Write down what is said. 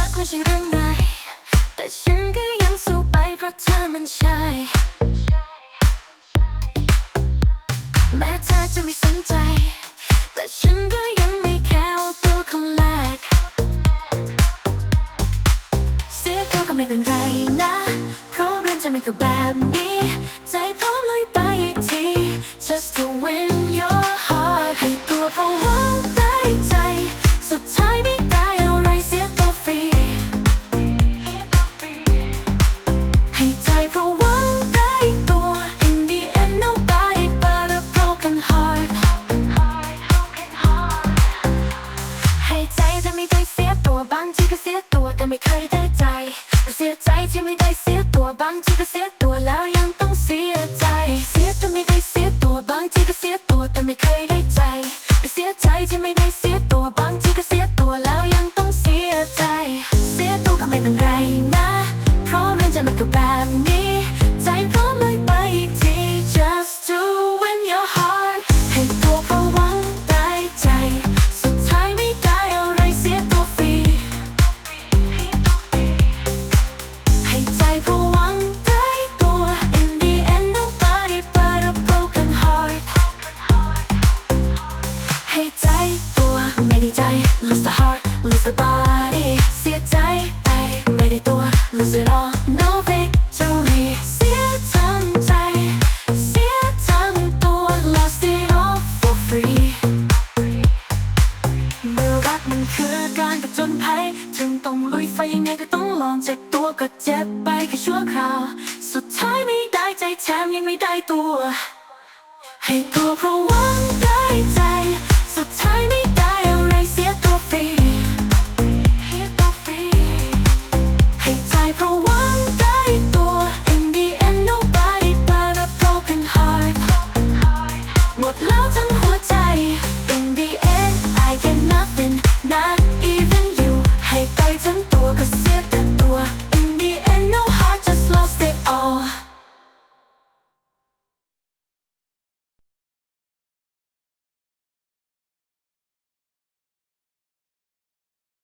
ักไม่ใช่เรื่องใดแต่ฉันก็ยังสู้ไปเพราะเธอมันใช่ แม้เธอจะไม่สนใจ แต่ฉันก็ยังไม่แคร์วาตัวคนแรกเสียก็ก็ไม่เป็นไรนะ เพราะเรื่องจะไม่ก็แบบนี้ ไม่เคยได้ใจเสียใจที่ไม่ได้เสียตัวบางทีก็เสียตัวแล้วยังต้องเสียใจ เสียตัวไม่ได้เสียตัวบางทีก็เสียตัวแต่ไม่เคยได้ใจ เสียใจที่ไม่ได้เสียตัวบางทีก็เสียตัวแล้วยังต้องเสียใจ เสียตัวก็ไม่เป็นไร ให้ใจตัว ไม่ได้ใจ lose the heart lose the body เสียใจไปไม่ได้ตัว lose it all no victory เสียทั้งใจ เสียทั้งตัว lost it all for free เมื่อรักมันคือการผจญภัยถึงต้องลุยไฟยังไงก็ต้องลองเจ็บตัวก็เจ็บไปแค่ชั่วคราว สุดท้ายไม่ได้ใจแถมยังไม่ได้ตัว ให้ตัวเพราะว่า